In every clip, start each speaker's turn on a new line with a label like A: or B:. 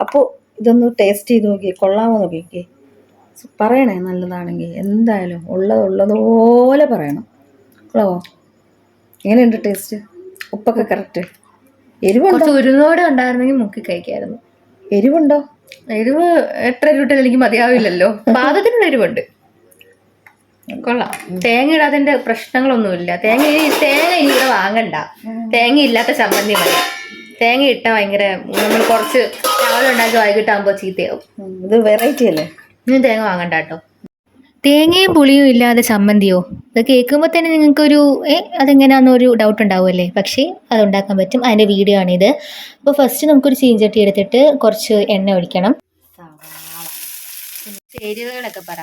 A: അപ്പോൾ ഇതൊന്ന് ടേസ്റ്റ് ചെയ്ത് നോക്കി കൊള്ളാമോ നോക്കിക്കേ പറയണേ നല്ലതാണെങ്കിൽ എന്തായാലും ഉള്ളത് ഉള്ളതുപോലെ പറയണം. കൊള്ളാവോ? എങ്ങനെയുണ്ട് ടേസ്റ്റ് ഉപ്പൊക്കെ കറക്റ്റ് എരിവുണ്ടോ?
B: ഉരുന്നോടെ ഉണ്ടായിരുന്നെങ്കിൽ മുക്കി കഴിക്കായിരുന്നു.
A: എരിവുണ്ടോ?
B: എരിവ് എത്ര രൂപ എനിക്ക് മതിയാവില്ലല്ലോ. പാദത്തിനുള്ള എരിവുണ്ട്. കൊള്ളാം. തേങ്ങ ഇടാതിന്റെ പ്രശ്നങ്ങളൊന്നുമില്ല. തേങ്ങ തേങ്ങ ഇനി ഇവിടെ വാങ്ങണ്ട. തേങ്ങ ഇല്ലാത്ത ചമ്മന്തി മതി. തേങ്ങ ഇട്ട ഭയങ്കര നമ്മൾ കുറച്ച് രാവിലെ ഉണ്ടാക്കി വൈകിട്ടാകുമ്പോൾ ചീത്തയാവും.
A: ഇത് വെറൈറ്റി അല്ലേ?
B: ഇനി തേങ്ങ വാങ്ങണ്ട കേട്ടോ. തേങ്ങയും പുളിയും ഇല്ലാതെ ചമ്മന്തിയോ? ഇത് കേൾക്കുമ്പോൾ തന്നെ നിങ്ങൾക്കൊരു ഏ അതെങ്ങനെയാണെന്നൊരു ഡൗട്ട് ഉണ്ടാവുമല്ലേ? പക്ഷേ അത് ഉണ്ടാക്കാൻ പറ്റും. അതിന്റെ വീഡിയോ ആണിത് അപ്പോൾ ഫസ്റ്റ് നമുക്കൊരു ചീഞ്ചട്ടി എടുത്തിട്ട് കുറച്ച് എണ്ണ ഒഴിക്കണം. ചേരുവകളൊക്കെ പറ.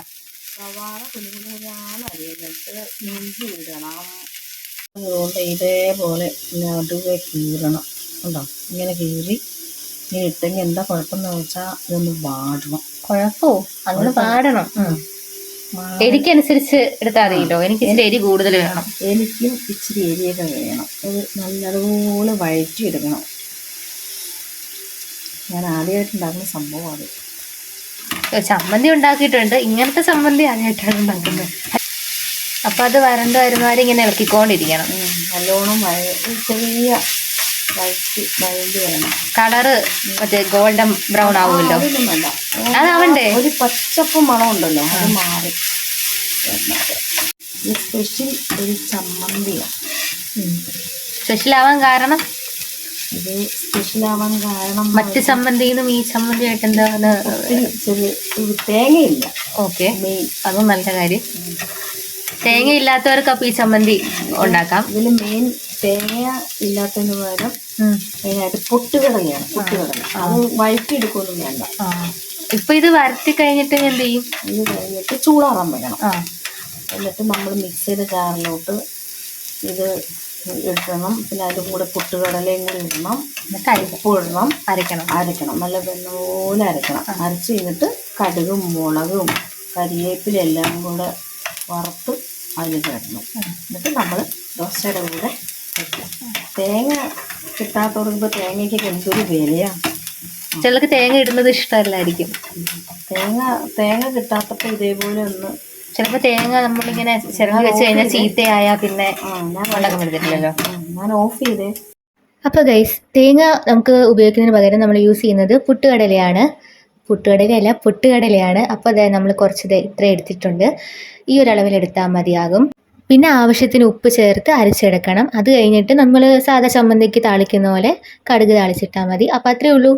A: സവാള കുഞ്ഞുകുഞ്ഞാണ് അരിയിലിട്ട് ഇഞ്ചി ഇടണം. ഇതേപോലെ നടുവെ കീറണം. ഉണ്ടോ? ഇങ്ങനെ കീറി ഇങ്ങനെ ഇട്ടെങ്കിൽ എന്താ കുഴപ്പമെന്ന് വെച്ചാൽ ഇതൊന്ന് വാടണം.
B: കുഴപ്പമോ അങ്ങനെ പാടണം എരിക്കനുസരിച്ച് എടുത്താൽ എനിക്ക് ഇച്ചിരി എരി കൂടുതൽ വേണം.
A: എനിക്കും ഇച്ചിരി എരിയൊക്കെ വേണം. അത് നല്ലതുപോലെ വഴറ്റി എടുക്കണം. ഞാൻ ആദ്യമായിട്ട് ഉണ്ടാക്കുന്ന സംഭവമാണ്
B: ചമ്മന്തി ഉണ്ടാക്കിയിട്ടുണ്ട്. ഇങ്ങനത്തെ ചമ്മന്തി ആദ്യമായിട്ടാണ് ഉണ്ടാക്കുന്നത്. അപ്പൊ അത് വരണ്ട വരുന്നവരെ ഇങ്ങനെ ഇളക്കിക്കൊണ്ടിരിക്കണം
A: നല്ലോണം ചെറിയ വഴറ്റി വഴണ്ടി വരണം
B: കളറ് മറ്റേ ഗോൾഡൻ ബ്രൗൺ ആവുമല്ലോ?
A: അതൊന്നും വേണ്ട
B: അതാവണ്ടേ?
A: ഒരു പച്ചപ്പ് മണം ഉണ്ടല്ലോ അത് മാറി. ഈ സ്പെഷ്യൽ ഒരു ചമ്മന്തിയാണ്
B: സ്പെഷ്യൽ ആവാൻ കാരണം?
A: ഇത് സ്പെഷ്യൽ ആവാൻ കാരണം
B: മറ്റ് ചമ്മന്തിന്നും ഈ ചമ്മന്തി ആയിട്ട് എന്താണ്
A: തേങ്ങയില്ല.
B: ഓക്കെ. അതും നല്ല കാര്യം. തേങ്ങ ഇല്ലാത്തവർക്ക് അപ്പൊ ഈ ചമ്മന്തി ഉണ്ടാക്കാം.
A: ഇതിൽ മെയിൻ തേങ്ങ ഇല്ലാത്തതിന് പകരം. മെയിനായിട്ട് പൊട്ടുകടലയാണ് പൊട്ടുകടല. അത് വഴറ്റി എടുക്കുന്നു
B: വേണ്ട. ഇപ്പൊ ഇത് വരട്ടി കഴിഞ്ഞിട്ട് എന്ത് ചെയ്യും?
A: ഇത് കഴിഞ്ഞിട്ട് ചൂടാറാൻ വെക്കണം.
B: ആ.
A: എന്നിട്ട് നമ്മൾ മിക്സ് ചെയ്ത ജാറിലോട്ട് ഇത് ഇടണം. പിന്നെ അതിന്റെ കൂടെ പൊട്ടുകടലയും കൂടി ഇടണം. ഉപ്പ് ഇടണം.
B: അരയ്ക്കണം
A: അരക്കണം. നല്ല വെള്ളപോലെ അരക്കണം. അരച്ച് കഴിഞ്ഞിട്ട് കടുകും മുളകും കരിവേപ്പിലെല്ലാം കൂടെ വറുത്ത് അതിൽ കിടണം എന്നിട്ട് നമ്മൾ ദോശയുടെ കൂടെ തേങ്ങ കിട്ടാത്തവർക്ക് തേങ്ങയ്ക്ക് എന്തൊരു വിലയാണ്
B: ചിലർക്ക് തേങ്ങ ഇടുന്നത് ഇഷ്ടമല്ലായിരിക്കും.
A: തേങ്ങ തേങ്ങ കിട്ടാത്തപ്പോൾ ഇതേപോലെ ഒന്ന്
B: ചിലപ്പോൾ തേങ്ങ നമ്മളിങ്ങനെ ചിരങ്ങി വെച്ച് കഴിഞ്ഞാൽ ചീത്തയായാ പിന്നെ ഉണ്ടാക്കാൻ പറ്റത്തില്ലല്ലോ
A: ഞാൻ ഓഫ് ചെയ്തേ
B: അപ്പോൾ ഗൈസ് തേങ്ങ നമുക്ക് ഉപയോഗിക്കുന്നതിന് പകരം നമ്മൾ യൂസ് ചെയ്യുന്നത് പുട്ടുകടലയാണ്. പുട്ടുകടലയല്ല പുട്ടുകടലയാണ്. അപ്പോൾ അതായത് നമ്മൾ കുറച്ച് ഇത്ര എടുത്തിട്ടുണ്ട്. ഈ ഒരു അളവിൽ എടുത്താൽ മതിയാകും. പിന്നെ ആവശ്യത്തിന് ഉപ്പ് ചേർത്ത് അരച്ചെടുക്കണം. അത് കഴിഞ്ഞിട്ട് നമ്മൾ സാധാ ചമ്മന്തിക്ക് താളിക്കുന്ന പോലെ കടുക് താളിച്ചിട്ടാൽ മതി. അപ്പോൾ അത്രേ ഉള്ളൂ.